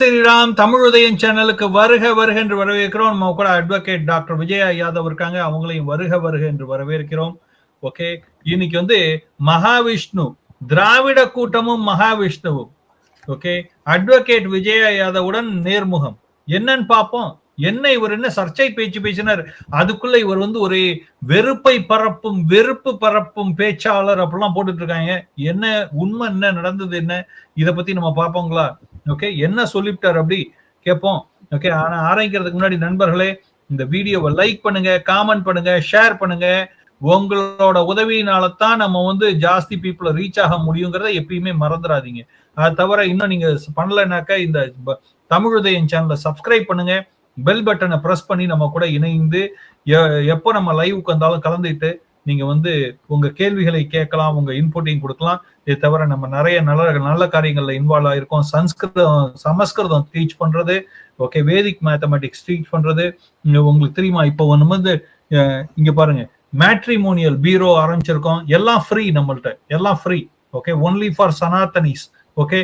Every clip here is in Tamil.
ஸ்ரீராம் தமிழ் உதயம் சேனலுக்கு வருக வருக என்று வரவேற்கிறோம். நம்ம கூட அட்வொகேட் டாக்டர் விஜயா யாதவ் இருக்காங்க. அவங்களையும் வருக வருக என்று வரவேற்கிறோம். ஓகே. இன்னைக்கு வந்து மகாவிஷ்ணு திராவிட கூட்டமும் மகாவிஷ்ணுவும். ஓகே. அட்வொகேட் விஜயா யாதவுடன் நேர்முகம். என்னன்னு பார்ப்போம். என்ன இவர் என்ன சர்ச்சை பேச்சு பேசினார். அதுக்குள்ள இவர் வந்து ஒரு வெறுப்பை பரப்பும் வெறுப்பு பரப்பும் பேச்சாளர் அப்படிலாம் போட்டுட்டு இருக்காங்க. என்ன உண்மை என்ன நடந்தது என்ன? இதை பத்தி நம்ம பார்ப்போங்களா? ஓகே என்ன சொல்லிவிட்டார் அப்படி? கேட்போம். ஓகே ஆனா ஆரம்பிக்கிறதுக்கு முன்னாடி நண்பர்களே இந்த வீடியோவை லைக் பண்ணுங்க காமெண்ட் பண்ணுங்க ஷேர் பண்ணுங்க. உங்களோட உதவியினால தான் நம்ம வந்து ஜாஸ்தி பீப்புளை ரீச் ஆக முடியுங்கிறத எப்பயுமே மறந்துடாதீங்க அது தவிர இன்னும் நீங்க பண்ணலைனாக்கா இந்த தமிழ் உதயம் சேனலை சப்ஸ்கிரைப் பண்ணுங்க. பெல் பட்டனை ப்ரெஸ் பண்ணி நம்ம கூட இணைந்து எப்போ நம்ம லைவுக்கு வந்தாலும் கலந்துட்டு நீங்க வந்து உங்க கேள்விகளை கேட்கலாம் உங்க இன்புட்டையும் கொடுக்கலாம். இது தவிர நம்ம நிறைய நல்ல நல்ல காரியங்கள்ல இன்வால்வ் ஆயிருக்கோம். சன்ஸ்கிருதம் சமஸ்கிருதம் டீச் பண்றது ஓகே வேதிக் மேத்தமெட்டிக்ஸ் டீச் பண்றது உங்களுக்கு தெரியுமா? இப்போ ஒன்று வந்து இங்கே இங்க பாருங்க. மேட்ரிமோனியல் பீரோ ஆரம்பிச்சிருக்கோம். எல்லாம் ஃப்ரீ நம்மள்ட்ட. எல்லாம் free okay only for Sanatanis okay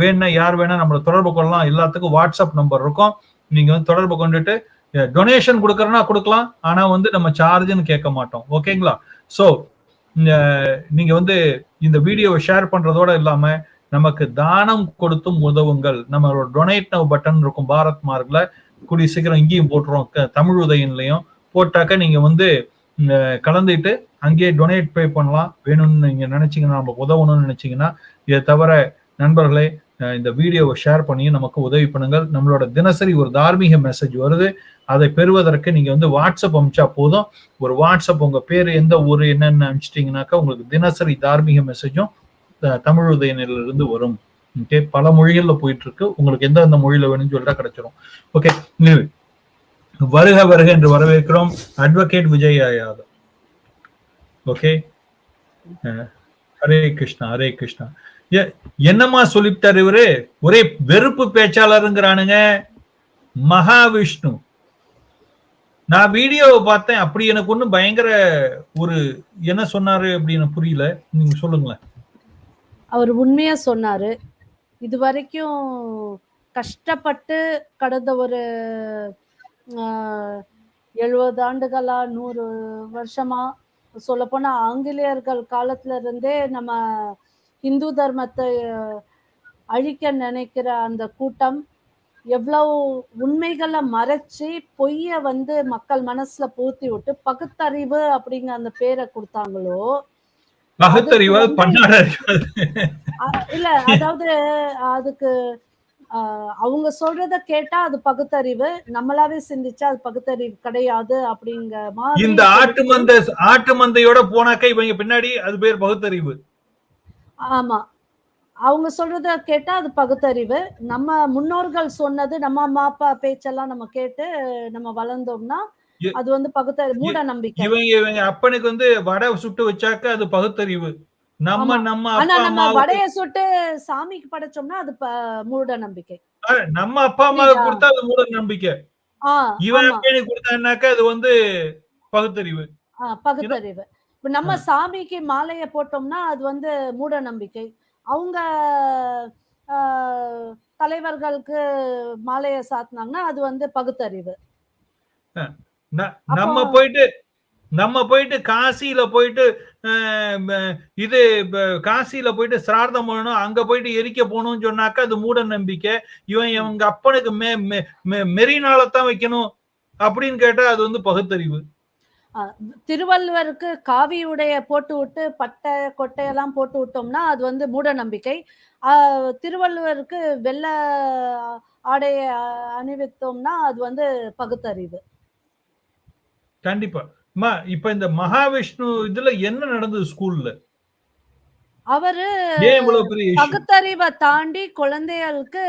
வேணா யார் வேணா நம்மளை தொடர்பு கொள்ளலாம். எல்லாத்துக்கும் வாட்ஸ்அப் நம்பர் இருக்கும். நீங்க வந்து தொடர்பு கொண்டுட்டு டொனேஷன் கொடுக்கறனா கொடுக்கலாம். ஆனா வந்து நம்ம சார்ஜ்னு கேட்க மாட்டோம். ஓகேங்களா ஸோ நீங்க வந்து இந்த வீடியோவை ஷேர் பண்றதோட இல்லாம நமக்கு தானம் கொடுத்தும் உதவுங்கள். நம்மளோட டொனேட் நவ் பட்டன் இருக்கும் பாரத் மார்க்ல. கூடிய சீக்கிரம் இங்கேயும் போட்டுருவோம் க- தமிழ் உதயன்லையும் போட்டாக்க நீங்க வந்து கலந்துட்டு அங்கேயே டொனேட் பே பண்ணலாம். வேணும்னு நீங்க நினைச்சீங்கன்னா நம்ம உதவணும்னு நினைச்சீங்கன்னா இதை தவிர நண்பர்களே இந்த வீடியோவை ஷேர் பண்ணி நமக்கு உதவி பண்ணுங்கள். நம்மளோட தினசரி ஒரு தார்மீக மெசேஜ் வருது. அதை பெறுவதற்கு நீங்க வந்து வாட்ஸ்அப் அமிச்சா போதும். ஒரு வாட்ஸ்அப் உங்க பேர் எந்த ஊர் என்னென்ன அனுப்பிச்சிட்டீங்கன்னாக்கா உங்களுக்கு தினசரி தார்மீக மெசேஜும் தமிழ் உதயநிலிருந்து வரும். ஓகே பல மொழிகள்ல போயிட்டு இருக்கு உங்களுக்கு எந்த எந்த மொழியில வேணும்னு சொல்லிட்டா கிடைச்சிரும். ஓகே வருக வருக என்று வரவேற்கிறோம். Advocate Vijay Yadav okay Hare Krishna Hare Krishna. என்னமா என்னம்மா இவரு? ஒரே வெறுப்பு பேச்சாளருங்கிறானுங்க. மகாவிஷ்ணு. நான் வீடியோவை பார்த்தேன். அப்படி எனக்கு ஒன்றும் பயங்கர ஒரு என்ன சொன்னாரு அப்படின்னு புரியல. நீங்க சொல்லுங்களேன். அவர் உண்மையா சொன்னாரு. இது வரைக்கும் கஷ்டப்பட்டு கடந்த ஒரு எழுபது ஆண்டுகளா நூறு வருஷமா சொல்லப்போனா ஆங்கிலேயர்கள் காலத்துல இருந்தே நம்ம இந்து தர்மத்தை அழிக்க நினைக்கிற அந்த கூட்டம் எவ்வளவு உண்மைகளை மறைச்சு பொய்ய வந்து மக்கள் மனசுல பூத்தி விட்டு பகுத்தறிவு அப்படிங்கிற அந்த பேரை கொடுத்தாங்களோ இல்ல அதாவது அதுக்கு அவங்க சொல்றத கேட்டா அது பகுத்தறிவு நம்மளாவே சிந்திச்சா அது பகுத்தறிவு கிடையாது அப்படிங்கிற மாதிரி இந்த ஆட்டு மந்த ஆட்டு மந்தையோட போனாக்க இவங்க பின்னாடி அது பேர் பகுத்தறிவு. ஆமா. அவங்க சொல்றத கேட்டா அது பகுத்தறிவு. நம்ம முன்னோர்கள் சொன்னது நம்ம அம்மா அப்பா பேச்செல்லாம் நம்ம கேட்டு நம்ம வளர்ந்தோம்னா அது வந்து பகுத்தறிவு மூட நம்பிக்கை. இவங்க இவங்க அப்பனுக்கு வந்து வடை சுட்டு வச்சாக்க அது பகுத்தறிவு. நம்ம. நம்ம ஆனா நம்ம வடைய சுட்டு சாமிக்கு படைச்சோம்னா அது மூட நம்பிக்கை. நம்ம அப்பா அம்மாவுக்கு புரியுதா? கொடுத்தா அது மூட நம்பிக்கை. இவன் கொடுத்தான்னாக்க அது வந்து பகுத்தறிவு. பகுத்தறிவு. இப்ப நம்ம சாமிக்கு மாலையை போட்டோம்னா அது வந்து மூட நம்பிக்கை அவங்க தலைவர்களுக்கு மாலையை சாத்தினாங்கன்னா அது வந்து பகுத்தறிவு. நம்ம போயிட்டு நம்ம போயிட்டு காசியில போயிட்டு இது காசியில போயிட்டு சிரார்த்தம் பண்ணணும் அங்க போயிட்டு எரிக்க போகணும்னு சொன்னாக்கா அது மூட நம்பிக்கை இவன் இவங்க அப்பனுக்கு மெ மெ- மெ- மெரினாலத்தான் வைக்கணும் அப்படின்னு கேட்டா அது வந்து பகுத்தறிவு. திருவள்ளுவருக்கு காவி உடைய போட்டு விட்டு பட்டை கொட்டையெல்லாம் போட்டு விட்டோம்னா அது வந்து மூட நம்பிக்கை. திருவள்ளுவருக்கு வெள்ளை ஆடைய அணிவித்தோம்னா அது வந்து பகுத்தறிவு. கண்டிப்பா. இப்ப இந்த மகாவிஷ்ணு இதுல என்ன நடந்தது ஸ்கூல்ல? அவரு? பகுத்தறிவை தாண்டி குழந்தைகளுக்கு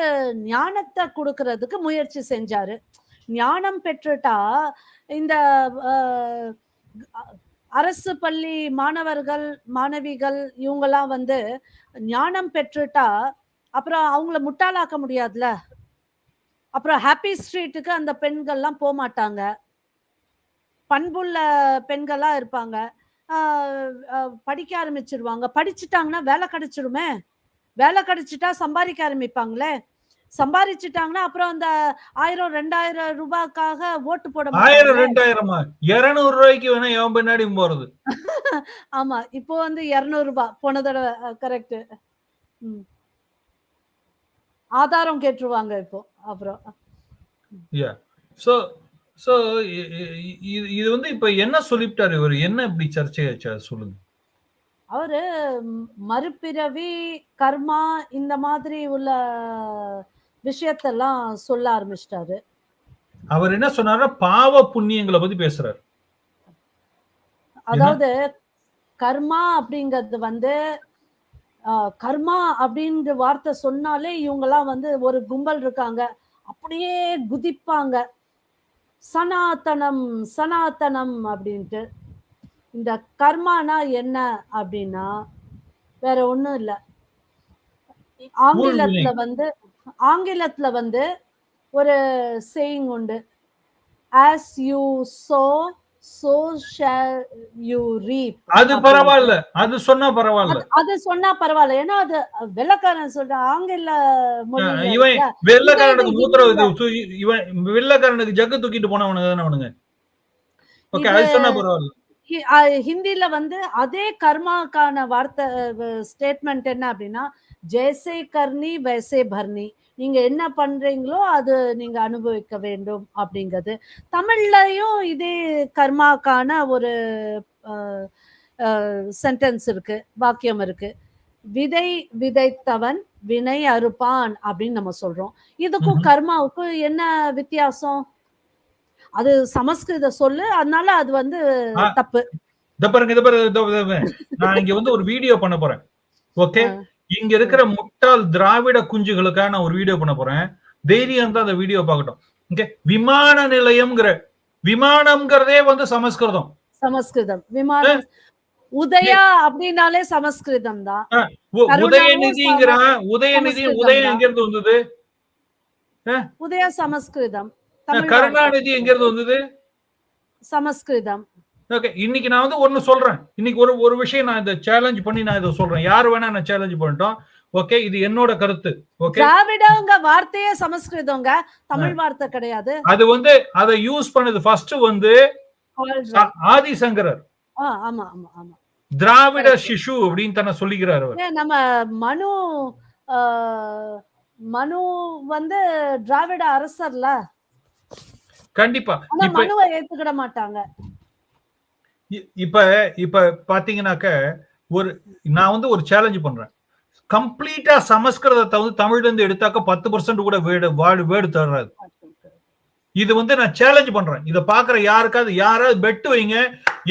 ஞானத்தை கொடுக்கறதுக்கு முயற்சி செஞ்சாரு. ஞானம் பெற்றுட்டா இந்த அரசு பள்ளி மாணவர்கள் மாணவிகள் இவங்கெல்லாம் வந்து ஞானம் பெற்றுட்டா அப்புறம் அவங்கள முட்டாளாக்க முடியாதுல? அப்புறம் ஹாப்பி ஸ்ட்ரீட்டுக்கு அந்த பெண்கள்லாம் போக மாட்டாங்க பண்புள்ள பெண்களாக இருப்பாங்க. படிக்க ஆரம்பிச்சிருவாங்க. படிச்சுட்டாங்கன்னா வேலை கிடைச்சிருமே? வேலை கிடைச்சிட்டா சம்பாதிக்க ஆரம்பிப்பாங்களே? சம்பாரிச்சுட்டாங்கன்னா அப்புறம் அந்த ஆயிரம் ரெண்டாயிரம் ரூபாய்க்காக ஓட்டு போட ஆயிரம் ரெண்டாயிரமா? இருநூறு ரூபாய்க்கு வேணா எவன் பின்னாடி போறது. ஆமா இப்போ வந்து இருநூறு ரூபாய் போன தடவை கரெக்ட் ஆதாரம் கேட்டுருவாங்க இப்போ அப்புறம். சோ சோ இது இது வந்து இப்ப என்ன சொல்லிவிட்டாரு இவர்? என்ன இப்படி சர்ச்சையாச்சு சொல்லுங்க. அவரு மறுபிறவி கர்மா இந்த மாதிரி உள்ள விஷயத்தெல்லாம் சொல்ல ஆரம்பிச்சிட்டாரு. அவர் என்ன சொன்னாருன்னா பாவ புண்ணியங்களை பத்தி பேசுறாரு. அதாவது கர்மா அப்படிங்கிறது வந்து கர்மா அப்படின்ற வார்த்தை சொன்னாலே இவங்கெல்லாம் வந்து ஒரு கும்பல் இருக்காங்க. அப்படியே குதிப்பாங்க. சனாதனம் சனாதனம் அப்படின்ட்டு. இந்த கர்மானா என்ன அப்படின்னா வேற ஒண்ணும் இல்ல. ஆங்கிலத்துல வந்து ஆங்கிலத்துல வந்து ஒரு சேயிங் உண்டு. As you sow so shall you reap அது பரவாயில்ல. அது சொன்னா பரவாயில்ல. அது சொன்னா பரவாயில்ல. ஏன்னா அது வெள்ளக்காரன் சொல்ற ஆங்கில இவன். வெள்ளக்காரனுக்கு மூத்திர இவன் வெள்ளக்காரனுக்கு ஜக்கு தூக்கிட்டு போனவனுங்க தானே அவனுங்க. ஓகே அது சொன்னா பரவாயில்ல. ஹி- அஹ் ஹிந்தில வந்து அதே கர்மாக்கான வார்த்தை ஸ்டேட்மெண்ட் என்ன அப்படின்னா ஜெய்சே கர்னி வைசே பர்னி நீங்க என்ன பண்றீங்களோ அது நீங்க அனுபவிக்க வேண்டும் அப்படிங்கிறது தமிழ்லயும் இதே கர்மாக்கான ஒரு சென்டென்ஸ் இருக்கு வாக்கியம் இருக்கு விதை விதைத்தவன் வினை அறுப்பான் அப்படின்னு நம்ம சொல்றோம் இதுக்கும். கர்மாவுக்கும் என்ன வித்தியாசம் அது சமஸ்கிருத சொல்லு அதனால அது வந்து. தப்பு இத பாருங்க இத பாருங்க. நான் இங்க வந்து ஒரு வீடியோ பண்ண போறேன் ஓகே. இங்க இருக்கிற முட்டாள் திராவிட குஞ்சுகளுக்காக நான் ஒரு வீடியோ பண்ண போறேன். தைரியம் தான் அந்த வீடியோ பார்க்கட்டும். ஓகே விமான நிலையம்ங்கிற விமானம்ங்கிறதே வந்து சமஸ்கிருதம். சமஸ்கிருதம். விமானம் உதயா அப்படின்னாலே சமஸ்கிருதம் தான். உ- கருணாவும் உதயநிதிங்கிறான் உதயநிதி உதயம். எங்க இருந்து வந்தது? உதயா சமஸ்கிருதம். கருணாநிதி எங்க இருந்து வந்தது? சமஸ்கிருதம். ஓகே இன்னைக்கு நான் வந்து ஒன்னு சொல்றேன். இன்னைக்கு ஒரு ஒரு விஷயம் நான் இதை சேலஞ்ச் பண்ணி நான் இதை சொல்றேன். யார் வேணா நான் சேலஞ்ச் பண்ணிட்டோம். ஓகே இது என்னோட கருத்து. ஓகே திராவிடங்க வார்த்தையே சமஸ்கிருதங்க. தமிழ் வார்த்தை கிடையாது. அது வந்து அதை யூஸ் பண்ணது ஃபர்ஸ்ட் வந்து ஆ- ஆதிசங்கரர். ஆ, ஆமா ஆமா ஆமா. திராவிட சிசு அப்படின்னு தன்னை சொல்லிக்கிறார் அவர். நம்ம மனு மனு வந்து திராவிட அரசர்ல. கண்டிப்பா. மனுவை ஏத்துக்கிட மாட்டாங்க. இப்ப இப்ப பாத்தீங்கன்னாக்க ஒரு நான் வந்து ஒரு சேலஞ்ச் பண்றேன். கம்ப்ளீட்டா சமஸ்கிருதத்தை வந்து தமிழ்ல இருந்து எடுத்தாக்க பத்து பர்சன்ட் கூட வேடு வாடு வேடு தர்றாது இது வந்து நான் சேலஞ்ச் பண்றேன். இதை பாக்குற யாருக்காவது யாராவது பெட்டு வைங்க.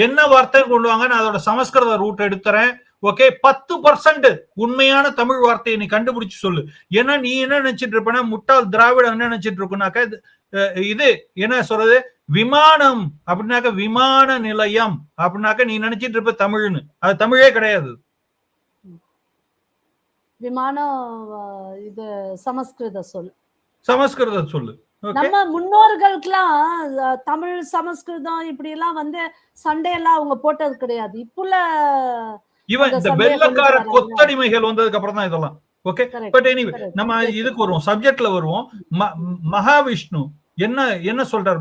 என்ன வார்த்தை கொண்டு வாங்க நான் அதோட சமஸ்கிருத ரூட் எடுத்துறேன். ஓகே பத்து பர்சன்ட் உண்மையான தமிழ் வார்த்தையை நீ கண்டுபிடிச்சு சொல்லு. ஏன்னா நீ என்ன நினைச்சிட்டு இருப்பனா முட்டாள் திராவிடம் என்ன நினைச்சிட்டு இருக்குனாக்க இது, இது என்ன சொல்றது? விமானம் அப்படின்னாக்க விமான நிலையம் அப்படின்னாக்க நீ நினைச்சிட்டு இருப்ப தமிழ்னு. அது தமிழே கிடையாது. விமானம் இது சமஸ்கிருத சொல். சமஸ்கிருத சொல்லு. நம்ம முன்னோர்களுக்கெல்லாம் தமிழ் சமஸ்கிருதம் இப்படி எல்லாம் வந்து சண்டை எல்லாம் அவங்க போட்டது கிடையாது. இப்புள்ள இவன் இந்த வெள்ளக்கார. கொத்தடிமைகள் வந்ததுக்கு அப்புறம் தான் இதெல்லாம். ஓகே. But anyway. நம்ம இதுக்கு வருவோம். சப்ஜெக்ட்ல வருவோம். மகாவிஷ்ணு. என்ன என்ன சொல்றாரு?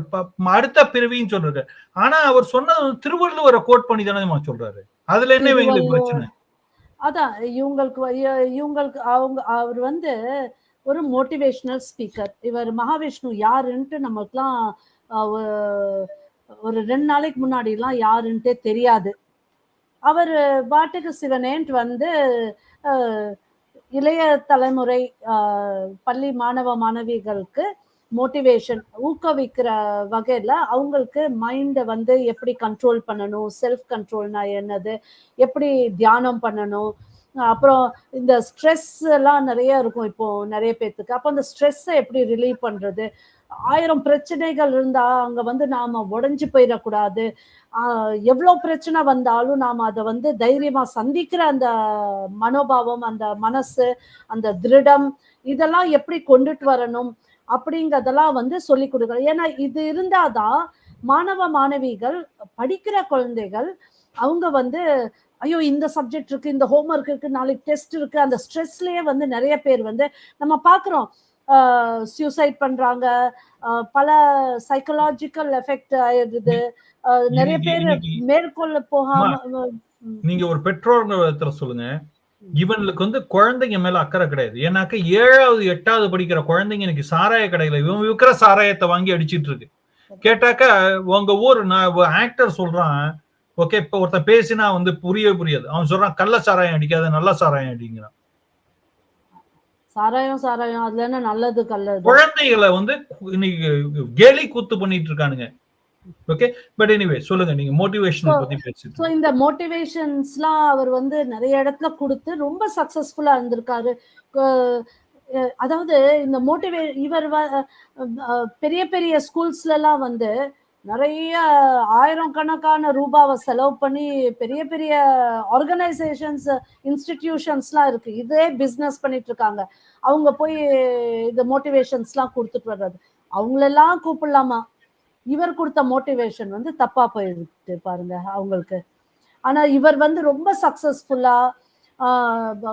அடுத்த பிறவின்னு சொல்றாரு. ஆனா அவர் சொன்னது திருவள்ளுவரை கோட் பண்ணி தானே சொல்றாரு. அதுல என்ன இவங்களுக்கு பிரச்சனை? அதான் இவங்களுக்கு இவங்களுக்கு அவங்க அவர் வந்து ஒரு மோட்டிவேஷனல் ஸ்பீக்கர் இவர் மகாவிஷ்ணு யாருன்ட்டு நமக்குலாம் ஒரு ரெண்டு நாளைக்கு முன்னாடி எல்லாம் யாருன்ட்டே தெரியாது. அவர் பாட்டுக்கு சிவனேன்ட்டு வந்து இளைய தலைமுறை பள்ளி மாணவ மாணவிகளுக்கு மோட்டிவேஷன் ஊக்குவிக்கிற வகையில அவங்களுக்கு மைண்டை வந்து எப்படி கண்ட்ரோல் பண்ணணும் செல்ஃப் கண்ட்ரோல்னா என்னது எப்படி தியானம் பண்ணணும் அப்புறம் இந்த ஸ்ட்ரெஸ் எல்லாம் நிறைய இருக்கும் இப்போ நிறைய பேர்த்துக்கு அப்போ அந்த ஸ்ட்ரெஸ்ஸை எப்படி ரிலீவ் பண்றது? ஆயிரம் பிரச்சனைகள் இருந்தா அங்க வந்து நாம உடஞ்சி போயிடக்கூடாது. எவ்வளோ பிரச்சனை வந்தாலும் நாம் அதை வந்து தைரியமாக சந்திக்கிற அந்த மனோபாவம் அந்த மனசு அந்த திருடம் இதெல்லாம் எப்படி கொண்டுட்டு வரணும்? அப்படிங்கறதெல்லாம் வந்து சொல்லி கொடுக்குறோம் ஏன்னா இது இருந்தாதான் மாணவ மாணவிகள் படிக்கிற குழந்தைகள் அவங்க வந்து ஐயோ இந்த சப்ஜெக்ட் இருக்கு இந்த ஹோம்ஒர்க் இருக்கு நாளைக்கு டெஸ்ட் இருக்கு அந்த ஸ்ட்ரெஸ்லயே வந்து நிறைய பேர் வந்து நம்ம பாக்குறோம் சூசைட் பண்றாங்க. பல சைக்கலாஜிக்கல் எஃபெக்ட் ஆயிடுது நிறைய பேர் மேற்கொள்ள போகாம நீங்க ஒரு விதத்துல சொல்லுங்க. இவனுக்கு வந்து குழந்தைங்க மேல அக்கறை கிடையாது. ஏன்னாக்க ஏழாவது எட்டாவது படிக்கிற குழந்தைங்க இன்னைக்கு சாராய கடையில இவன் விற்கிற சாராயத்தை வாங்கி அடிச்சிட்டு இருக்கு. கேட்டாக்கா உங்க ஊர் நான் ஆக்டர் சொல்றான் ஓகே இப்ப ஒருத்தன் பேசினா வந்து புரியவே புரியாது. அவன் சொல்றான் கள்ள சாராயம் அடிக்காத நல்ல சாராயம் அடிங்கிறான். சாராயம் சாராயம் அதுல என்ன நல்லது கல்லது? குழந்தைகளை வந்து இன்னைக்கு கேலி கூத்து பண்ணிட்டு இருக்கானுங்க. ஓகே பட் எனிவே சொல்லுங்க நீங்க மோட்டிவேஷன் பத்தி பேசிட்டு ஸோ இந்த மோட்டிவேஷன்ஸ்லாம் அவர் வந்து நிறைய இடத்துல கொடுத்து ரொம்ப சக்சஸ்ஃபுல்லா இருந்திருக்காரு. அதாவது இந்த மோட்டிவே இவர் பெரிய பெரிய ஸ்கூல்ஸ்ல எல்லாம் வந்து நிறைய ஆயிரம் கணக்கான ரூபாவை செலவு பண்ணி பெரிய பெரிய ஆர்கனைசேஷன்ஸ் இன்ஸ்டிடியூஷன்ஸ்லாம் இருக்கு. இதே பிஸ்னஸ் பண்ணிட்டு இருக்காங்க. அவங்க போய் இந்த மோட்டிவேஷன்ஸ்லாம் கொடுத்துட்டு வர்றது. அவங்களெல்லாம் கூப்பிடலாமா? இவர் கொடுத்த மோட்டிவேஷன் வந்து தப்பா போயிடுது பாருங்க அவங்களுக்கு. ஆனா இவர் வந்து ரொம்ப சக்சஸ்ஃபுல்லா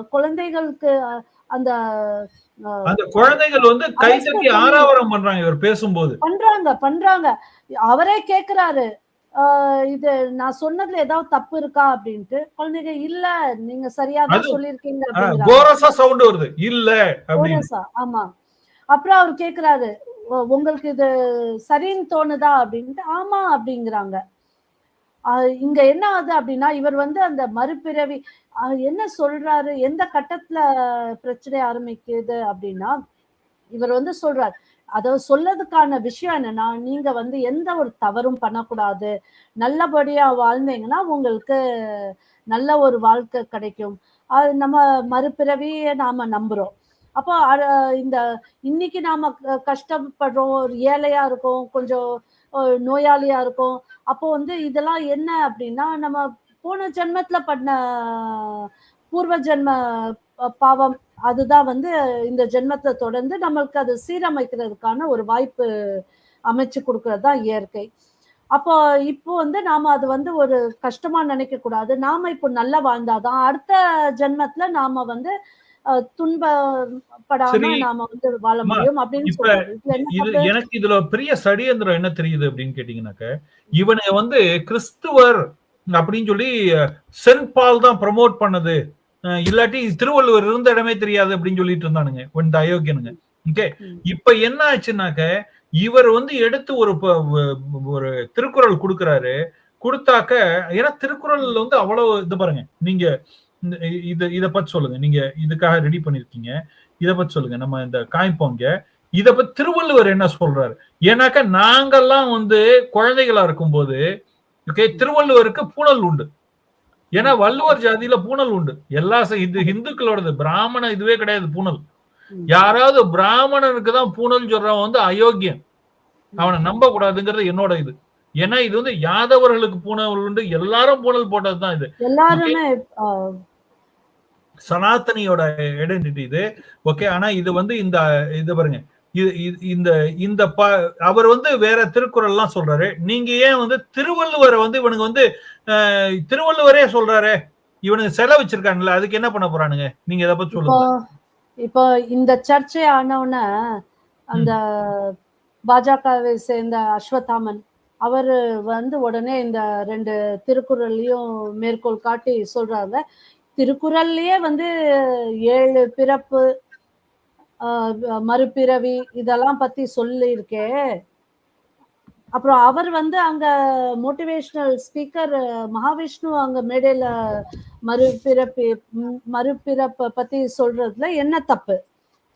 குழந்தைகளுக்கு அந்த அந்த குழந்தைகள் வந்து கை தட்டி ஆராவரம் பண்றாங்க இவர் பேசும்போது. பண்றாங்க பண்றாங்க. அவரே கேக்குறாரு. இது நான் சொன்னதுல ஏதாவது தப்பு இருக்கா அப்படின்ட்டு. குழந்தைங்க இல்ல நீங்க சரியா தான் அப்படிங்கிறாங்க. கோரஸா சவுண்ட் வருது. இல்ல கோரஸா, ஆமா. அப்புறம் அவர் கேக்குறாரு "உ- உங்களுக்கு இது சரின்னு தோணுதா அப்படின்ட்டு ஆமா அப்படிங்கிறாங்க. இங்க என்ன ஆகுது அப்படின்னா இவர் வந்து அந்த மறுபிறவி என்ன சொல்றாரு எந்த கட்டத்துல பிரச்சனை ஆரம்பிக்குது அப்படின்னா இவர் வந்து சொல்றாரு அதாவது சொல்லதுக்கான விஷயம் என்னன்னா நீங்க வந்து எந்த ஒரு தவறும் பண்ணக்கூடாது. நல்லபடியா வாழ்ந்தீங்கன்னா உங்களுக்கு நல்ல ஒரு வாழ்க்கை கிடைக்கும். அது நம்ம மறுபிறவியை நாம நம்புறோம். அப்போ இந்த இன்னைக்கு நாம கஷ்டப்படுறோம் ஒரு ஏழையா இருக்கோம் கொஞ்சம் நோயாளியா இருக்கும். அப்போ வந்து இதெல்லாம் என்ன அப்படின்னா நம்ம போன ஜென்மத்துல பண்ண பூர்வ ஜென்ம பாவம் அதுதான் வந்து இந்த ஜென்மத்தை தொடர்ந்து நம்மளுக்கு அது சீரமைக்கிறதுக்கான ஒரு வாய்ப்பு அமைச்சு கொடுக்கறது தான் இயற்கை. அப்போ இப்போ வந்து நாம அது வந்து ஒரு கஷ்டமா நினைக்க கூடாது நாம இப்போ நல்லா வாழ்ந்தாதான் அடுத்த ஜென்மத்துல நாம வந்து துன்பப்படாம. நாம வந்து வாழ முடியும் அப்படின்னு சொல்றாரு? எனக்கு இதுல பெரிய சடியந்திரம் என்ன தெரியுது அப்படின்னு கேட்டீங்கன்னாக்க இவனை வந்து கிறிஸ்துவர் அப்படின்னு சொல்லி சென்ட் பால் தான் ப்ரமோட் பண்ணது இல்லாட்டி திருவள்ளுவர் இருந்த இடமே தெரியாது அப்படின்னு சொல்லிட்டு இருந்தானுங்க இந்த அயோக்கியனுங்க ஓகே. இப்ப என்ன ஆச்சுன்னாக்க இவர் வந்து எடுத்து ஒரு ஒரு திருக்குறள் கொடுக்கறாரு கொடுத்தாக்க ஏன்னா திருக்குறள் வந்து அவ்வளவு இது பாருங்க நீங்க இது இத பத்தி சொல்லுங்க. நீங்க இதுக்காக ரெடி பண்ணிருக்கீங்க. இத பத்தி சொல்லுங்க. நம்ம இந்த காய்ப்போங்க இத பத்தி திருவள்ளுவர் என்ன சொல்றாரு? ஏன்னாக்கா நாங்கெல்லாம் வந்து குழந்தைகளா இருக்கும்போது ஓகே திருவள்ளுவருக்கு பூணல் உண்டு. ஏன்னா வள்ளுவர் ஜாதியில பூணல் உண்டு. எல்லா இது இந்துக்களோடது பிராமண இதுவே கிடையாது பூணல். யாராவது பிராமணனுக்கு தான் பூணல் சொல்றவன் வந்து அயோக்கியன். அவனை நம்ப கூடாதுங்கிறது என்னோட இது. ஏன்னா இது வந்து யாதவர்களுக்கு பூணல் உண்டு. எல்லாரும் பூணல் போட்டதுதான் இது. எல்லாருமே அஹ், சனாதனியோட ஐடென்டிட்டி இது. ஓகே ஆனா இது வந்து இந்த இது பாருங்க. இந்த இந்த ப அவர் வந்து வேற திருக்குறள் எல்லாம் சொல்றாரு. நீங்க ஏன் வந்து திருவள்ளுவரை வந்து இவனுக்கு வந்து திருவள்ளுவரே சொல்றாரு? இவனுக்கு செலவு வச்சிருக்காங்கல்ல அதுக்கு என்ன பண்ண போறானுங்க? நீங்க இதை பத்தி சொல்லுங்க. இப்போ இந்த சர்ச்சை ஆனவுடனே அந்த பாஜகவை சேர்ந்த அஸ்வத்தாமன் அவர் வந்து உடனே இந்த ரெண்டு திருக்குறளையும் மேற்கோள் காட்டி சொல்றாங்க. திருக்குறள்லயே வந்து ஏழு பிறப்பு மறுபிறவி இதெல்லாம் பத்தி சொல்லியிருக்கே. அப்புறம் அவர் வந்து அங்க மோட்டிவேஷனல் ஸ்பீக்கர் மகாவிஷ்ணு அங்க மேடையில மறுபிறப்பு மறுபிறப்பை பத்தி சொல்றதுல என்ன தப்பு?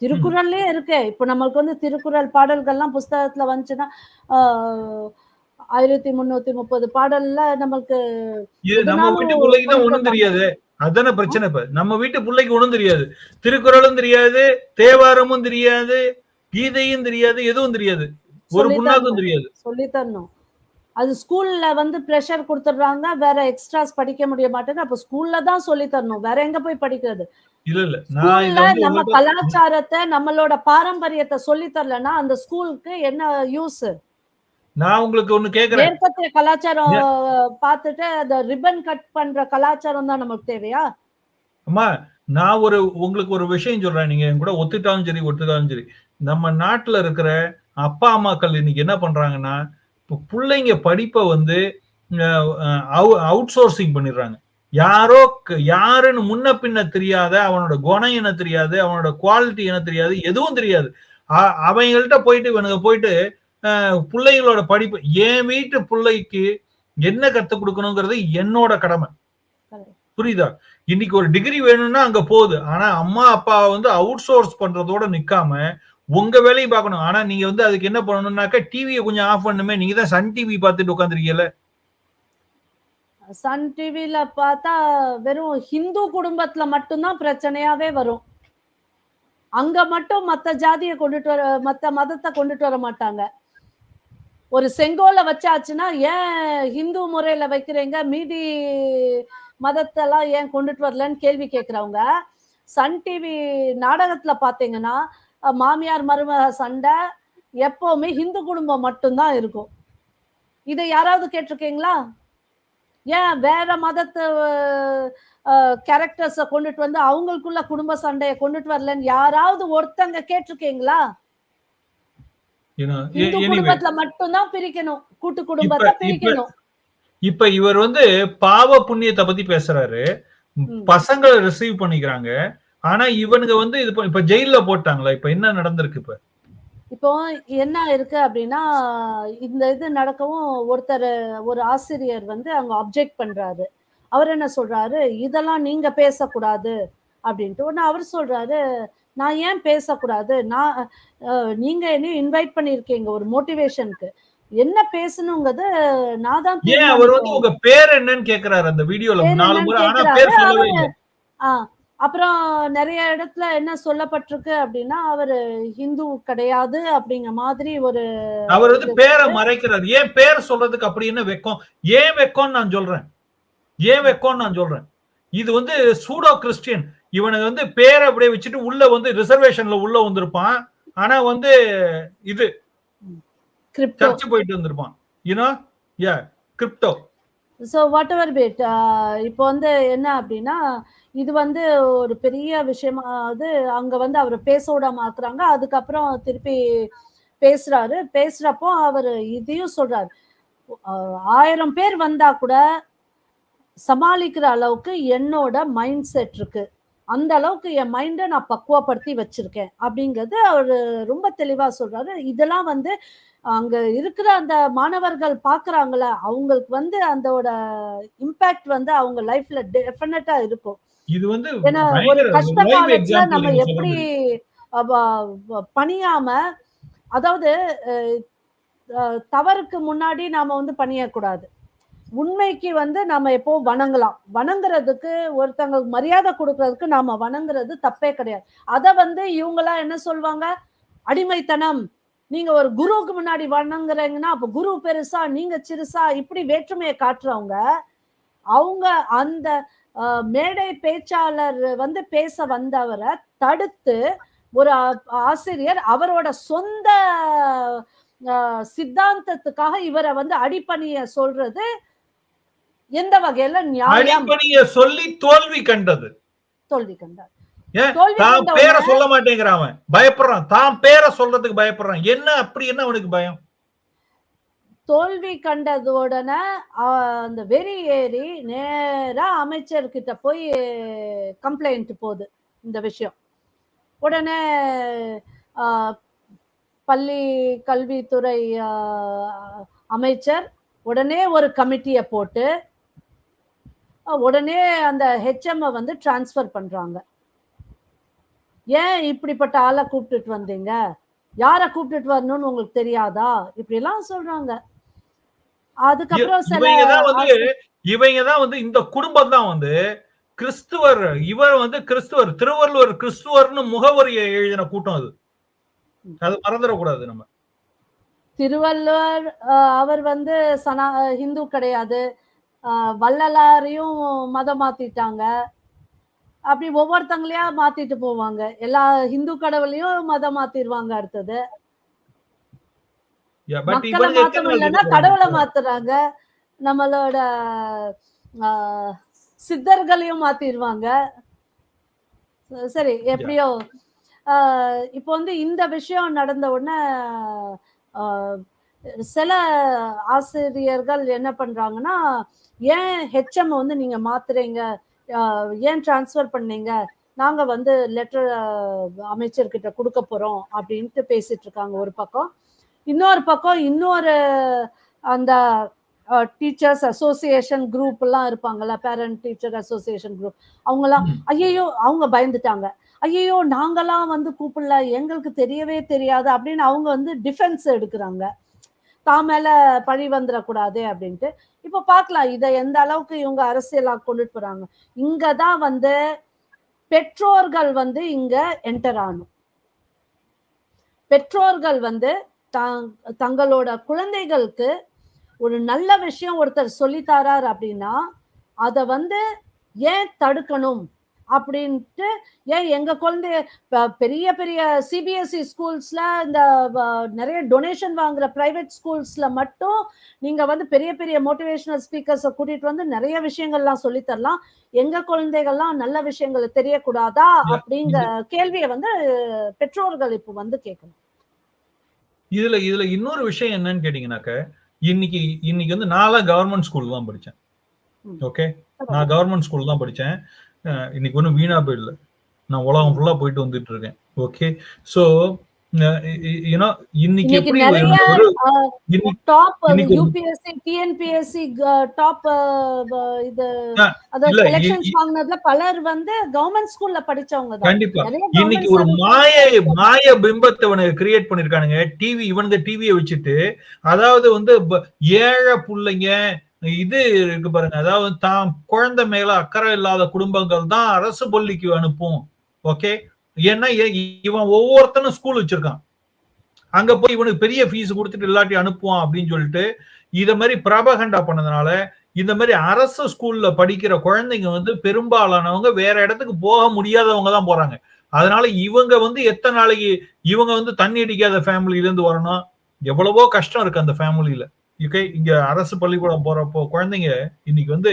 திருக்குறள்லயே இருக்கே. இப்ப நம்மளுக்கு வந்து திருக்குறள் பாடல்கள்லாம் புஸ்தகத்துல வந்துச்சுன்னா ஆஹ், ஆயிரத்தி முன்னூத்தி முப்பது பாடல்ல நம்மளுக்கு தெரியாது. அதானே பிரச்சனை இப்ப. நம்ம வீட்டு பிள்ளைக்கு ஒண்ணும் தெரியாது. திருக்குறளும் தெரியாது தேவாரமும் தெரியாது கீதையும் தெரியாது எதுவும் தெரியாது. ஒரு புண்ணாக்கும். தெரியாது. சொல்லி தரணும். அது ஸ்கூல்ல வந்து ப்ரெஷர் கொடுத்துடுறாங்க வேற எக்ஸ்ட்ராஸ் படிக்க முடிய மாட்டேங்குது அப்ப ஸ்கூல்ல தான் சொல்லி தரணும். வேற எங்க போய் படிக்கிறது? இல்ல இல்ல. நம்ம கலாச்சாரத்தை நம்மளோட பாரம்பரியத்தை சொல்லி தரலன்னா அந்த ஸ்கூலுக்கு என்ன யூஸ் நான் உங்களுக்கு ஒண்ணு கேக்குறேன். மேற்கத்திய கலாச்சாரம் பார்த்துட்டு அந்த ரிப்பன் கட் பண்ற கலாச்சாரம் தான் நமக்கு தேவையா? அம்மா நான் ஒரு உங்களுக்கு ஒரு விஷயம் சொல்றேன். நீங்க என் கூட ஒத்துட்டாலும் சரி ஒத்துட்டாலும் சரி. நம்ம நாட்டுல இருக்கிற அப்பா அம்மாக்கள் இன்னைக்கு என்ன பண்றாங்கன்னா இப்ப பிள்ளைங்க படிப்பை வந்து அவுட் சோர்சிங் பண்ணிடுறாங்க. யாரோ யாருன்னு முன்ன பின்ன தெரியாத அவனோட குணம் என்ன தெரியாது அவனோட குவாலிட்டி என்ன தெரியாது எதுவும் தெரியாது. அவங்கள்ட்ட போயிட்டு இவனுங்க போயிட்டு பிள்ளைங்களோட படிப்பு. என் வீட்டு பிள்ளைக்கு என்ன கத்துக் கொடுக்கணுங்கிறது என்னோட கடமை. புரியுதா? இன்னைக்கு ஒரு டிகிரி வேணும்னா அங்க போகுது. ஆனா அம்மா அப்பா வந்து அவுட் சோர்ஸ் பண்றதோட நிக்காம உங்க வேலையை பார்க்கணும். ஆனா நீங்க வந்து அதுக்கு என்ன பண்ணணும்னாக்கா டிவியை கொஞ்சம் ஆஃப் பண்ணுமே. நீங்க தான் சன் டிவி பார்த்துட்டு உட்காந்துருக்கீங்கல்ல சன் டிவில பார்த்தா வெறும் ஹிந்து குடும்பத்துல மட்டும்தான் பிரச்சனையாவே வரும். அங்க மட்டும் மத்த ஜாதியை கொண்டுட்டு வர மத்த மதத்தை கொண்டுட்டு வர மாட்டாங்க. ஒரு செங்கோலை வச்சாச்சுன்னா ஏன் ஹிந்து முறையில வைக்கிறீங்க? மீதி மதத்தெல்லாம் ஏன் கொண்டுட்டு வரலன்னு கேள்வி கேட்குறவங்க சன் டிவி நாடகத்துல பாத்தீங்கன்னா மாமியார் மருமக சண்டை எப்பவுமே ஹிந்து குடும்பம் மட்டும்தான் இருக்கும். இதை யாராவது கேட்டிருக்கீங்களா? ஏன் வேற மதத்தை கேரக்டர்ஸை கொண்டுட்டு வந்து அவங்களுக்குள்ள குடும்ப சண்டையை கொண்டுட்டு வரலன்னு யாராவது ஒருத்தங்க கேட்டிருக்கீங்களா? குடும்பத்துல மட்டும்தான் பிரிக்கணும். கூட்டு குடும்பத்தை பிரிக்கணும். இப்ப இவர் வந்து பாவ புண்ணியத்தை பத்தி பேசுறாரு. பசங்களை ரிசீவ் பண்ணிக்கிறாங்க. ஆனா இவனுங்க வந்து இது இப்ப ஜெயில்ல போட்டாங்களா? இப்ப என்ன நடந்திருக்கு இப்ப? இப்போ என்ன இருக்கு அப்படின்னா இந்த இது நடக்கவும் ஒருத்தர் ஒரு ஆசிரியர் வந்து அங்க அப்ஜெக்ட் பண்றாரு. அவர் என்ன சொல்றாரு? இதெல்லாம் நீங்க பேசக்கூடாது. அப்படின்ட்டு. உடனே அவர் சொல்றாரு நான் ஏன் பேசக்கூடாது? நான் நீங்க என்ன இன்வைட் பண்ணிருக்கீங்க ஒரு மோட்டிவேஷனுக்கு என்ன பேசணுங்கிறது நான் தான் ஏன் அவர் வந்து. உங்க பேர் என்னன்னு கேக்குறாரு அந்த வீடியோல? நாலு முறை ஆனா. பேர் சொல்லவே இல்லை. அப்புறம் நிறைய இடத்துல என்ன சொல்லப்பட்டிருக்கு அப்படின்னா அவரு ஹிந்து கிடையாது அப்படிங்கிற மாதிரி ஒரு அவர் வந்து பேரை மறைக்கிறார். ஏன் பேர் சொல்றதுக்கு அப்படி என்ன வெக்கம்? ஏன் வெக்கம்னு நான் சொல்றேன். ஏன் வெக்கம்னு நான் சொல்றேன். இது வந்து சூடோ கிறிஸ்டியன். இவனுக்கு வந்து பேரை அப்படியே வச்சுட்டு உள்ள வந்து ரிசர்வேஷன்ல உள்ள வந்திருப்பான். ஆனா வந்து இது கிரிப்டோ சர்ச் போயிட்டு வந்திருப்பான். You know ya crypto so whatever bad இப்போ வந்து என்ன அப்படின்னா இது வந்து ஒரு பெரிய விஷயமா அது அங்க வந்து அவரை பேச விடாம ஆக்குறாங்க அதுக்கப்புறம் திருப்பி பேசுறாரு. பேசுறப்போ அவர் இதையும் சொல்றாரு. ஆயிரம் பேர் வந்தா கூட சமாளிக்கிற அளவுக்கு என்னோட மைண்ட் செட் இருக்கு. அந்த அளவுக்கு என் மைண்டை நான் பக்குவப்படுத்தி வச்சிருக்கேன். அப்படிங்கிறது அவர் ரொம்ப தெளிவா சொல்றாரு. இதெல்லாம் வந்து அங்க இருக்கிற அந்த மாணவர்கள் பாக்குறாங்கல்ல அவங்களுக்கு வந்து அதோட இம்பாக்ட் வந்து அவங்க லைஃப்ல டெஃபினட்டா இருக்கும். இது வந்து ஏன்னா ஒரு கஷ்ட காலத்துல நம்ம எப்படி பணியாம அதாவது தவறுக்கு முன்னாடி நாம வந்து பணியக்கூடாது. உண்மைக்கு வந்து நாம எப்போ வணங்கலாம். வணங்குறதுக்கு ஒருத்தங்களுக்கு மரியாதை கொடுக்கறதுக்கு நாம வணங்குறது தப்பே கிடையாது. அதை வந்து இவங்கெல்லாம் என்ன சொல்லுவாங்க அடிமைத்தனம். நீங்க ஒரு குருவுக்கு முன்னாடி வணங்குறீங்கன்னா அப்ப குரு பெருசா நீங்க சிறுசா இப்படி வேற்றுமையை காட்டுறவங்க அவங்க அந்த மேடை பேச்சாளர் வந்து பேச வந்தவரை தடுத்து ஒரு ஆசிரியர் அவரோட சொந்த சித்தாந்தத்துக்காக இவரை வந்து அடிப்பணிய சொல்றது எந்த வகையில நியாயம் அடிப்பணிய சொல்லி தோல்வி கண்டது. தோல்வி கண்டார். தான் பேரை சொல்ல மாட்டேங்கிறான் அவன். பயப்படுறான். தான் பேரை சொல்றதுக்கு பயப்படுறான். என்ன அப்படி என்ன அவனுக்கு பயம்? தோல்வி கண்டது உடனே அஹ், அந்த வெறி ஏறி நேரா அமைச்சர்கிட்ட போய் கம்ப்ளைண்ட் போகுது இந்த விஷயம். உடனே பள்ளி கல்வித்துறை அமைச்சர் உடனே ஒரு கமிட்டியை போட்டு உடனே அந்த ஹெச்எம் வந்து டிரான்ஸ்ஃபர் பண்றாங்க. ஏன் இப்படிப்பட்ட ஆளை கூப்பிட்டுட்டு வந்தீங்க? யாரை கூப்பிட்டுட்டு வரணும்னு உங்களுக்கு தெரியாதா? இப்படி எல்லாம் சொல்றாங்க. அதுக்கப்புறம் சில இவங்க தான் வந்து இந்த குடும்பம் தான் வந்து கிறிஸ்துவர் இவர் வந்து கிறிஸ்துவர் திருவள்ளுவர் கிறிஸ்துவர்னு முகவரியை எழுதின கூட்டம் அது. அது மறந்துடக்கூடாது நம்ம. திருவள்ளுவர் அவர் வந்து சனா ஹிந்து கிடையாது. வள்ளலாரையும் மதம் மாத்திட்டாங்க அப்படி ஒவ்வொருத்தங்களையா மாத்திட்டு போவாங்க. எல்லா ஹிந்து கடவுளையும் மதம் மாத்திடுவாங்க அடுத்தது மக்களை இவங்க மாத்த எத்தனை முடியலன்னா நாள் கடவுளை? மாத்துறாங்க. நம்மளோட ஆஹ், சித்தர்களையும் மாத்திடுவாங்க சரி எப்படியோ. இப்போ வந்து இந்த விஷயம் நடந்த உடனே ஆஹ் சில ஆசிரியர்கள் என்ன பண்றாங்கன்னா ஏன் ஹெச்எம் வந்து நீங்க மாத்துறீங்க? ஏன் டிரான்ஸ்ஃபர் பண்ணீங்க? நாங்க வந்து லெட்டர் அமைச்சர்கிட்ட கொடுக்க போறோம் அப்படின்ட்டு பேசிட்டு இருக்காங்க ஒரு பக்கம். இன்னொரு பக்கம் இன்னொரு அந்த டீச்சர்ஸ் அசோசியேஷன் குரூப் எல்லாம் இருப்பாங்கல்ல பேரண்ட் டீச்சர் அசோசியேஷன் குரூப் அவங்கெல்லாம் ம். ஐயோ அவங்க பயந்துட்டாங்க. ஐயோ நாங்கெல்லாம் வந்து கூப்பிடல எங்களுக்கு தெரியவே தெரியாது அப்படின்னு அவங்க வந்து டிஃபென்ஸ் எடுக்கிறாங்க. தான் மேல பழி வந்துடக்கூடாது அப்படின்ட்டு. இப்ப பார்க்கலாம் இதை எந்த அளவுக்கு இவங்க அரசியலா கொண்டுட்டு போறாங்க. இங்க தான் வந்து பெற்றோர்கள் வந்து இங்க என்டர் ஆகணும். பெற்றோர்கள் வந்து தங்- தங்களோட குழந்தைகளுக்கு ஒரு நல்ல விஷயம் ஒருத்தர் சொல்லித்தாரார் அப்படின்னா அதை வந்து ஏன் தடுக்கணும்? அப்படின்ட்டு ஏன் எங்க குழந்தைய பெரிய பெரிய சிபிஎஸ்இ ஸ்கூல்ஸ்ல இந்த வ- நிறைய டொனேஷன் வாங்குற பிரைவேட் ஸ்கூல்ஸ்ல மட்டும் நீங்க வந்து பெரிய பெரிய மோட்டிவேஷனல் ஸ்பீக்கர்ஸை கூட்டிட்டு வந்து நிறைய விஷயங்கள்லாம் சொல்லித் தரலாம் எங்க குழந்தைகள்லாம் நல்ல விஷயங்கள் தெரியக்கூடாதா அப்படிங்கிற கேள்வியை வந்து பெற்றோர்கள் இப்போ வந்து கேட்கணும். இதுல இதுல இன்னொரு விஷயம் என்னன்னு கேட்டீங்கன்னாக்க இன்னைக்கு இன்னைக்கு வந்து நான்லாம் கவர்மெண்ட் ஸ்கூல் தான் படிச்சேன். ஓகே நான் கவர்மெண்ட் ஸ்கூல் தான் படிச்சேன் இன்னைக்கு ஒன்றும் வீணா போயிடல. நான் உலகம் ஃபுல்லா போயிட்டு வந்துட்டு இருக்கேன் ஓகே ஸோ பலர் வந்து கவர்மெண்ட் ஸ்கூல்ல படிச்சவங்க கண்டிப்பா. இன்னைக்கு ஒரு மாய மாய பிம்பத்தை இவனுக்கு கிரியேட் பண்ணிருக்கானுங்க. டிவி இவனுங்க டிவியை வச்சுட்டு அதாவது வந்து ஏழை புள்ளைங்க இது இருக்கு பாருங்க. அதாவது தான் குழந்தை மேல அக்கறை இல்லாத குடும்பங்கள் தான் அரசு பள்ளிக்கு அனுப்பும். ஓகே ஏன்னா இவன் ஒவ்வொருத்தனும் ஸ்கூல் வச்சிருக்கான். அங்க போய் இவனுக்கு பெரிய ஃபீஸ் கொடுத்துட்டு இல்லாட்டி அனுப்புவான் அப்படின்னு சொல்லிட்டு இத மாதிரி பிரபகண்டா பண்ணதுனால இந்த மாதிரி அரசு ஸ்கூல்ல படிக்கிற குழந்தைங்க வந்து பெரும்பாலானவங்க வேற இடத்துக்கு போக முடியாதவங்க தான் போறாங்க. அதனால இவங்க வந்து எத்தனை நாளைக்கு இவங்க வந்து தண்ணி அடிக்காத ஃபேமிலியில இருந்து வரணும்? எவ்வளவோ கஷ்டம் இருக்கு அந்த ஃபேமிலியில ஓகே இங்க அரசு பள்ளிக்கூடம் போறப்போ குழந்தைங்க இன்னைக்கு வந்து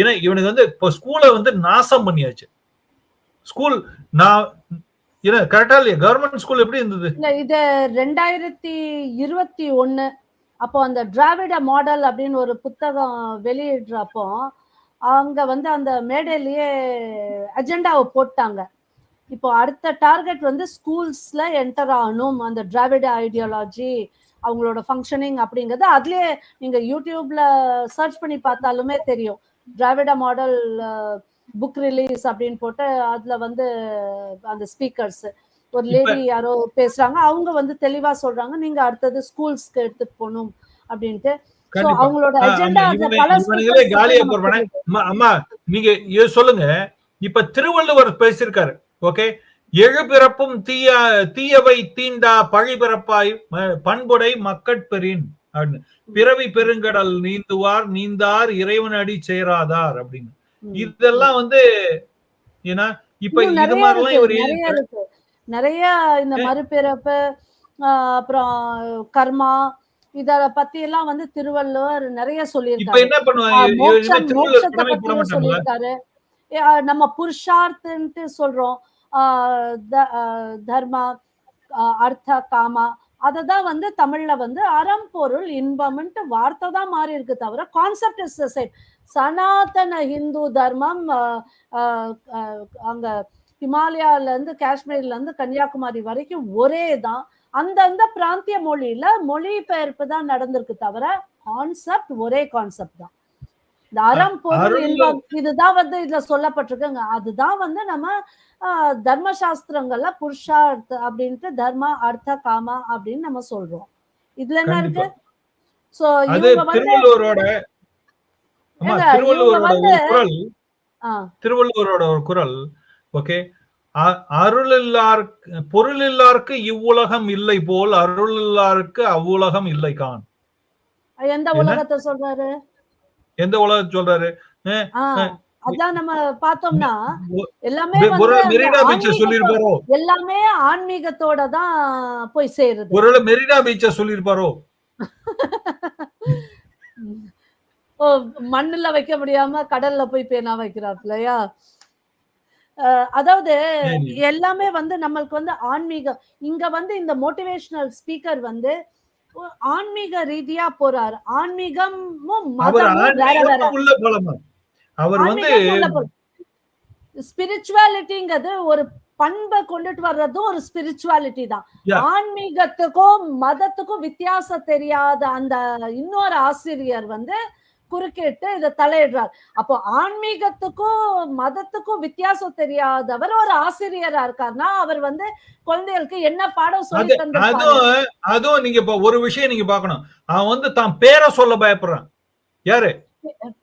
ஏன்னா இவனுக்கு வந்து இப்போ ஸ்கூலை வந்து நாசம் பண்ணியாச்சு. ஸ்கூல் நான் ஏன்னா கரெக்டா இல்லையா? கவர்மெண்ட் ஸ்கூல் எப்படி இருந்தது? இல்ல இது ரெண்டாயிரத்தி இருபத்தி ஒண்ணு அப்போ அந்த டிராவிட மாடல் அப்படின்னு ஒரு புத்தகம் வெளியிடுறப்போ அங்க வந்து அந்த மேடையிலேயே அஜெண்டாவை போட்டாங்க. இப்போ அடுத்த டார்கெட் வந்து ஸ்கூல்ஸ்ல என்டர் ஆகணும் அந்த டிராவிட ஐடியாலஜி அவங்களோட ஃபங்க்ஷனிங் அப்படிங்கிறது. அதுலயே நீங்க யூடியூப்ல சர்ச் பண்ணி பார்த்தாலுமே தெரியும். டிராவிட மாடல் புக் ரிலீஸ் அப்படின்னு போட்டு அதுல வந்து அந்த ஸ்பீக்கர்ஸ் ஒரு லேடி யாரோ பேசுறாங்க. அவங்க வந்து தெளிவா சொல்றாங்க. நீங்க அடுத்தது ஸ்கூல்ஸ்க்கு எடுத்துட்டு போகணும் அப்படின்ட்டு. அவங்களோட அஜெண்டா காலியா. அம்மா, நீங்க சொல்லுங்க. இப்ப திருவள்ளுவர் பேசியிருக்காரு. ஓகே எழு பிறப்பும் தீய தீயவை தீண்டா பழி பிறப்பாய் ம- பண்புடை மக்கட்பெறின் பிறவி பெருங்கடல் நீந்துவார் நீந்தார் இறைவன் அடி சேராதார் அப்படின்னு. இதெல்லாம் வந்து ஏன்னா இப்ப இது நிறைய மாதிரிலாம் இவர் நிறைய இந்த மறுபிறப்பு அப்புறம் கர்மா இத பத்தி எல்லாம் வந்து திருவள்ளுவர் நிறைய சொல்லியிருக்காரு. என்ன பண்ணுவாங்க? நம்ம புருஷார்த்தன்ட்டு சொல்றோம். தர்மா அர்த்த காமா அததான் வந்து தமிழ்ல வந்து அறம் பொருள் இன்பம்ன்ட்டு வார்த்தை தான் மாறி இருக்கு தவிர concept is same Sanatana Hindu தர்மம் அங்க ஹிமாலயால இருந்து காஷ்மீர்ல இருந்து கன்னியாகுமரி வரைக்கும் ஒரே தான். அந்தந்த பிராந்திய மொழியில மொழிபெயர்ப்பு தான் நடந்திருக்கு தவிர கான்செப்ட் ஒரே கான்செப்ட் தான். இந்த அறம் பொருள் இன்பம் இதுதான் வந்து இதுல சொல்லப்பட்டிருக்குங்க. அதுதான் வந்து நம்ம தர்ம சாஸ்திரங்கள்ல புருஷார்த்த அப்படின்ட்டு தர்ம அர்த்த காமா அப்படின்னு நம்ம சொல்றோம். இதுல என்ன இருக்கு? சோ திருவள்ளுவரோட திருவள்ளுவரோட ஒரு குரல். ஓகே. அருள் இல்லார்க்கு பொருள் இல்லார்க்கு இவ்வுலகம் இல்லை போல் அருள் இல்லார்க்கு அவ்வுலகம் இல்லை கான். எந்த? உலகத்தை சொல்றாரு? எந்த உலகம் சொல்றாரு? அதான் நம்ம பார்த்தோம்னா எல்லாமே எல்லாமே ஆன்மீகத்தோட தான் போய் சேருது. ஒருவேளை மெரினா பீச்ச சொல்லியிருப்பாரோ? ஓ மண்ணுல வைக்க முடியாம கடல்ல போய் பேனா வைக்கிறாப்லையா அஹ், அதாவது. எல்லாமே வந்து நம்மளுக்கு வந்து ஆன்மீகம். இங்க வந்து இந்த மோட்டிவேஷனல் ஸ்பீக்கர் வந்து ஆன்மீக ரீதியா போறாரு. ஆன்மீகமும் மதமும் வேற வேற. அவர் வந்து ஸ்பிரிச்சுவாலிட்டிங்கிறது ஒரு பண்பை கொண்டுட்டு வர்றதும் ஒரு ஸ்பிரிச்சுவாலிட்டி தான். ஆன்மீகத்துக்கும் மதத்துக்கும் வித்தியாசம் தெரியாத அந்த இன்னொரு ஆசிரியர் வந்து குறுக்கிட்டு இதை தலையிடுறார். அப்போ ஆன்மீகத்துக்கும் மதத்துக்கும் வித்தியாசம் தெரியாதவர் ஒரு ஆசிரியரா இருக்காருன்னா அவர் வந்து குழந்தைகளுக்கு என்ன பாடம் சொல்லி அதுவும் நீங்க ஒரு விஷயம் நீங்க பார்க்கணும். அவன் வந்து தான் பேரை சொல்ல பயப்படுறான். யாரு?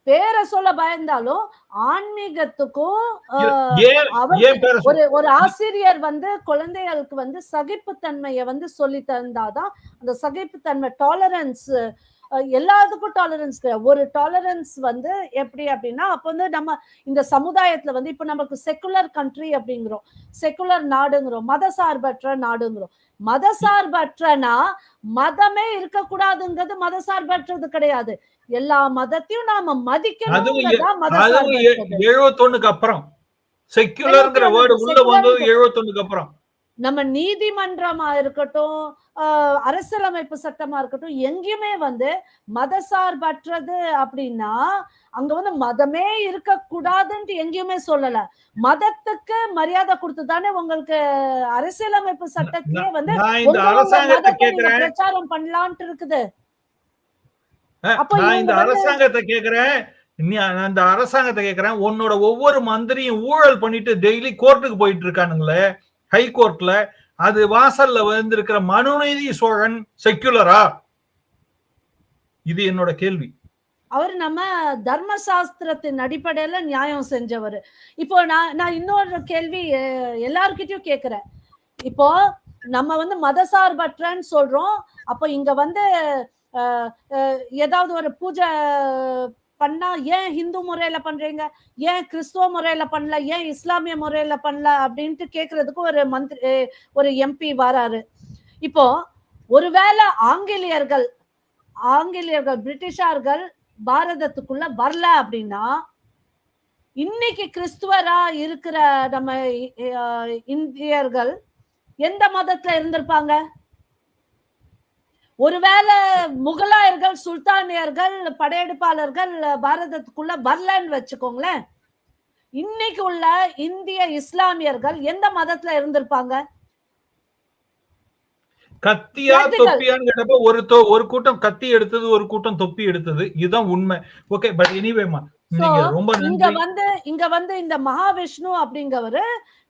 பேரை சொல்ல பயந்தாலும் ஆன்மீகத்துக்கும் ஒரு ஒரு ஆசிரியர் வந்து குழந்தைகளுக்கு வந்து சகிப்புத்தன்மையை வந்து சொல்லி தந்தாதான் அந்த சகிப்புத்தன்மை டாலரன்ஸ் எல்லாத்துக்கும் டாலரன்ஸ் ஒரு டாலரன்ஸ் வந்து எப்படி அப்படின்னா அப்ப வந்து நம்ம இந்த சமுதாயத்துல வந்து இப்ப நமக்கு செக்குலர் கண்ட்ரி அப்படிங்கிறோம். செக்குலர் நாடுங்கிறோம். மதசார்பற்ற நாடுங்கிறோம். மதசார்பற்றனா மதமே இருக்கக்கூடாதுங்கிறது மதசார்பற்றது கிடையாது. எல்லா மதத்தையும் நாம மதசார்பற்றது எழுபத்தொன்னுக்கு அப்புறம். செக்யுலர்ங்கிற வேர்டு உள்ள வந்தது எழுபத்தொன்னுக்கு அப்புறம். நம்ம நீதிமன்றமா இருக்கட்டும் அரசியலமைப்பு சட்டமா இருக்கட்டும் எங்கேயுமே வந்து மதசார்பற்றது அப்படின்னா அங்க வந்து மதமே இருக்க கூடாதுன்ட்டு எங்கேயுமே சொல்லல. மதத்துக்கு மரியாதை கொடுத்து தானே உங்களுக்கு அரசியலமைப்பு சட்டத்திலே வந்து பிரச்சாரம் பண்ணலான்ட்டு இருக்குது. நான் இந்த அரசாங்கத்தை கேக்குறேன். இந்த அரசாங்கத்தை கேக்குறேன். உன்னோட ஒவ்வொரு மந்திரியும் ஊழல் பண்ணிட்டு டெய்லி கோர்ட்டுக்கு போயிட்டு இருக்கானுங்களே ஹை கோர்ட்ல அது வாசல்ல வந்திருக்கிற மனுநீதி சோழன் செக்யுலரா இது என்னோட கேள்வி. அவர் நம்ம தர்மசாஸ்திரத்தின் அடிப்படையில நியாயம் செஞ்சவர். இப்போ நான் நான் இன்னொரு கேள்வி எல்லார்கிட்டயும் கேக்குறேன். இப்போ நம்ம வந்து மதசார்பற்றன்னு சொல்றோம். அப்போ இங்க வந்து ஏதாவது ஒரு பூஜை பண்ணா ஏன் ஹிந்து முறையில பண்றீங்க? ஏன் கிறிஸ்துவ முறையில பண்ணல? ஏன் இஸ்லாமிய முறையில பண்ணல? அப்படின்ட்டு கேக்குறதுக்கு ஒரு மந்திரி ஒரு எம்பி வராரு. இப்போ ஒருவேளை ஆங்கிலேயர்கள் ஆங்கிலேயர்கள் பிரிட்டிஷார்கள் பாரதத்துக்குள்ள வரல அப்படின்னா இன்னைக்கு கிறிஸ்துவரா இருக்கிற நம்ம இந்தியர்கள் எந்த மதத்துல இருந்திருப்பாங்க? ஒருவேளை முகலாயர்கள் சுல்தானியர்கள் படையெடுப்பாளர்கள் பாரதத்துக்குள்ள வரலன்னு வச்சுக்கோங்களேன். இன்னைக்கு உள்ள இந்திய இஸ்லாமியர்கள் எந்த மதத்துல இருந்திருப்பாங்க? கத்தியா. தொப்பியான்னு கேட்டப்ப ஒரு தொ- ஒரு கூட்டம் கத்தி எடுத்தது ஒரு கூட்டம் தொப்பி எடுத்தது. இதுதான் உண்மை. ஓகே பட் எனிவேமா இங்க வந்து இங்க வந்து இந்த மகாவிஷ்ணு அப்படிங்கவரு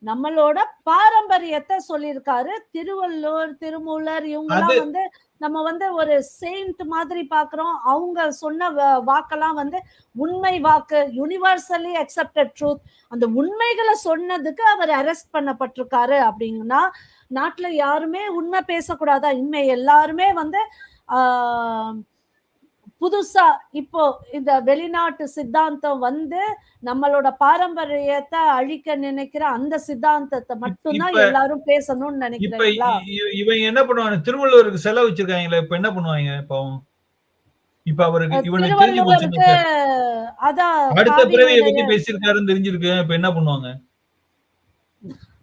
நம்மளோட பாரம்பரியத்தை சொல்லியிருக்காரு. திருவள்ளூர் திருமூலர் இவங்க வந்து நம்ம வந்து ஒரு செயின்ட் மாதிரி பாக்குறோம் அவங்க சொன்ன வ- வாக்கெல்லாம் வந்து உண்மை வாக்கு யூனிவர்சலி அக்செப்டட் ட்ரூத் அந்த உண்மைகளை சொன்னதுக்கு அவர் அரெஸ்ட் பண்ணப்பட்டிருக்காரு அப்படின்னா நாட்டுல யாருமே உண்மை பேசக்கூடாதா? இனிமே எல்லாருமே வந்து ஆஹ் புதுசா இப்போ இந்த வெளிநாட்டு சித்தாந்தம் வந்து நம்மளோட பாரம்பரியத்தை அழிக்க நினைக்கிற அந்த சித்தாந்தத்தை மட்டும்தான் எல்லாரும் பேசணும்னு நினைக்கிறீங்களா? இவங்க என்ன பண்ணுவாங்க திருவள்ளுவருக்கு செலவு வச்சிருக்காங்களே இப்ப என்ன பண்ணுவாங்க இப்போ இப்ப அவருக்கு இவனுக்கு தெரிஞ்சு போச்சு அதான் அடுத்த பிறவியை பத்தி பேசியிருக்காருன்னு தெரிஞ்சிருக்கு. இப்ப என்ன பண்ணுவாங்க?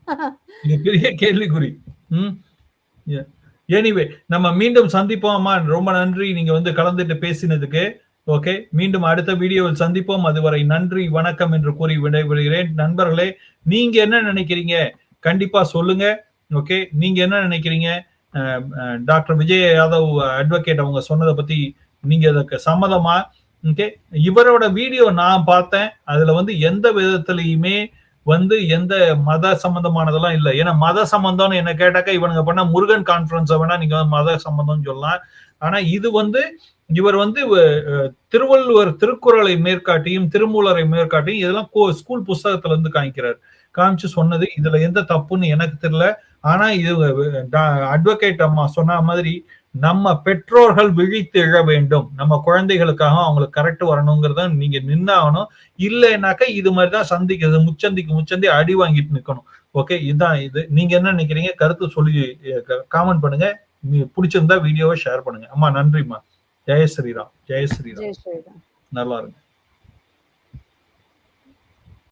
பெரிய கேள்விக்குறி. ம்? எனிவே நம்ம மீண்டும் சந்திப்போம் அம்மா. ரொம்ப நன்றி. நீங்க வந்து கலந்துட்டு பேசினதுக்கு. ஓகே மீண்டும் அடுத்த வீடியோவில் சந்திப்போம். அதுவரை நன்றி வணக்கம் என்று கூறி விடைபெறுகிறேன். நண்பர்களே நீங்க என்ன நினைக்கிறீங்க? கண்டிப்பா சொல்லுங்க. ஓகே நீங்க என்ன நினைக்கிறீங்க? டாக்டர் விஜய் யாதவ் அட்வொகேட் அவங்க சொன்னதை பத்தி நீங்க அதுக்கு சம்மதமா? ஓகே இவரோட வீடியோ நான் பார்த்தேன். அதுல வந்து எந்த விதத்திலையுமே வந்து எந்த மத சம்பந்தமானதெல்லாம் இல்லை ஏன்னா மத சம்பந்தம்னு என்ன கேட்டாக்கா இவனுங்க பண்ணா முருகன் கான்ஃபரன்ஸை வேணா நீங்க வந்து மத சம்பந்தம்னு சொல்லலாம் ஆனா இது வந்து இவர் வந்து திருவள்ளுவர் திருக்குறளை மேற்காட்டியும் திருமூலரை மேற்காட்டியும் இதெல்லாம் கோ- ஸ்கூல் புஸ்தகத்துல இருந்து காமிக்கிறார் காமிச்சு சொன்னது இதுல எந்த தப்புன்னு எனக்கு தெரியல ஆனா இது அட்வொகேட் அம்மா சொன்ன மாதிரி நம்ம பெற்றோர்கள் விழித்து எழ வேண்டும். நம்ம குழந்தைகளுக்காக அவங்களுக்கு கரெக்ட் வரணுங்கிறத நீங்க நின்னாகணும் இல்லைனாக்கா இது மாதிரிதான் சந்திக்கிறது. முச்சந்திக்கு முச்சந்தி அடி வாங்கிட்டு நிக்கணும். ஓகே இதுதான் இது. நீங்க என்ன நினைக்கிறீங்க? கருத்து சொல்லி காமெண்ட் பண்ணுங்க. நீ- பிடிச்சிருந்தா வீடியோவை ஷேர் பண்ணுங்க. அம்மா நன்றிம்மா. ஜெய ஸ்ரீராம். ஜெய ஸ்ரீராம். ஜெய் ஸ்ரீராம். நல்லா இருங்க.